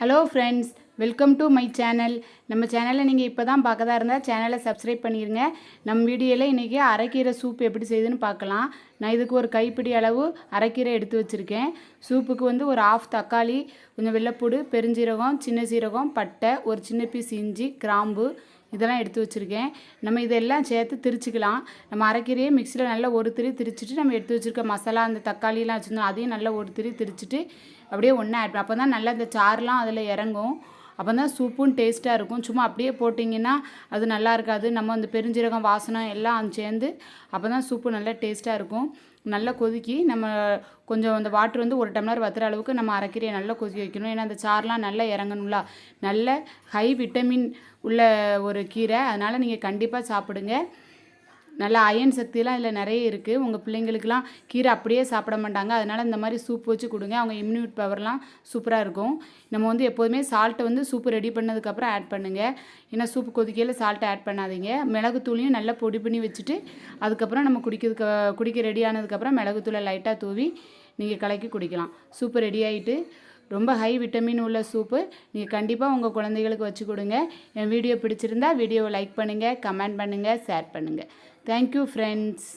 Hello friends welcome to my channel நம்ம சேனலை நீங்கள் இப்போ தான் பார்க்கதா இருந்தால் சேனலை சப்ஸ்கிரைப் பண்ணிடுங்க நம்ம வீடியோவில் இன்றைக்கி அரைக்கீரை சூப் எப்படி செய்யுதுன்னு பார்க்கலாம். நான் இதுக்கு ஒரு கைப்பிடி அளவு அரைக்கீரை எடுத்து வச்சுருக்கேன். சூப்புக்கு வந்து ஒரு ஆஃப் தக்காளி கொஞ்சம் வெள்ளைப்பூடு பெருஞ்சீரகம் சின்ன சீரகம் பட்டை ஒரு சின்ன பீஸ் இஞ்சி கிராம்பு இதெல்லாம் எடுத்து வச்சுருக்கேன். நம்ம இதெல்லாம் சேர்த்து திரிச்சிக்கலாம். நம்ம அரைக்கீரையே மிக்சியில் நல்லா ஒரு திரி திரிச்சிட்டு நம்ம எடுத்து வச்சுருக்க மசாலா அந்த தக்காளிலாம் வச்சுருந்தோம் அதையும் நல்லா ஒரு திரி திரிச்சிட்டு அப்படியே ஒன்றா ஆட் அப்போ தான் நல்லா இந்த சாறுலாம் அதில் இறங்கும். அப்போ தான் சூப்பும் டேஸ்ட்டாக இருக்கும். சும்மா அப்படியே போட்டிங்கன்னா அது நல்லா இருக்காது. நம்ம அந்த பெருஞ்சீரகம் வாசனை எல்லாம் சேர்ந்து அப்போ தான் சூப்பு நல்லா டேஸ்ட்டாக இருக்கும். நல்லா கொதிக்கி நம்ம கொஞ்சம் அந்த வாட்டர் வந்து ஒரு டம்ளர் வத்துற அளவுக்கு நம்ம அரைக்கீரையை நல்லா கொதிக்க வைக்கணும். ஏன்னா அந்த சாறுலாம் நல்லா இறங்கணும்ல. நல்ல ஹை விட்டமின் உள்ள ஒரு கீரை. அதனால் நீங்கள் கண்டிப்பாக சாப்பிடுங்க. நல்ல அயன் சக்தியெலாம் இதில் நிறைய இருக்குது உங்கள் பிள்ளைங்களுக்கெலாம் கீரை அப்படியே சாப்பிட மாட்டாங்க. அதனால் இந்த மாதிரி சூப் வச்சு கொடுங்க. அவங்க இம்யூனிட் பவர்லாம் சூப்பராக இருக்கும். நம்ம வந்து எப்போதுமே சால்ட்டை வந்து சூப்பு ரெடி பண்ணதுக்கப்புறம் ஆட் பண்ணுங்கள் ஏன்னா சூப்பு கொதிக்கையில் சால்ட்டை ஆட் பண்ணாதீங்க. மிளகுத்தூளையும் நல்லா பொடி பண்ணி வச்சுட்டு அதுக்கப்புறம் நம்ம குடிக்கிறதுக்கு குடிக்க ரெடி ஆனதுக்கப்புறம் மிளகுத்தூளை லைட்டாக தூவி நீங்கள் கலக்கி குடிக்கலாம். சூப்பு ரெடி ஆகிட்டு ரொம்ப ஹை விட்டமின் உள்ள சூப்பு நீங்கள் கண்டிப்பாக உங்கள் குழந்தைகளுக்கு வச்சு கொடுங்க. என் வீடியோ பிடிச்சிருந்தா வீடியோவை லைக் பண்ணுங்கள் கமெண்ட் பண்ணுங்கள் ஷேர் பண்ணுங்கள் தேங்க்யூ ஃப்ரெண்ட்ஸ்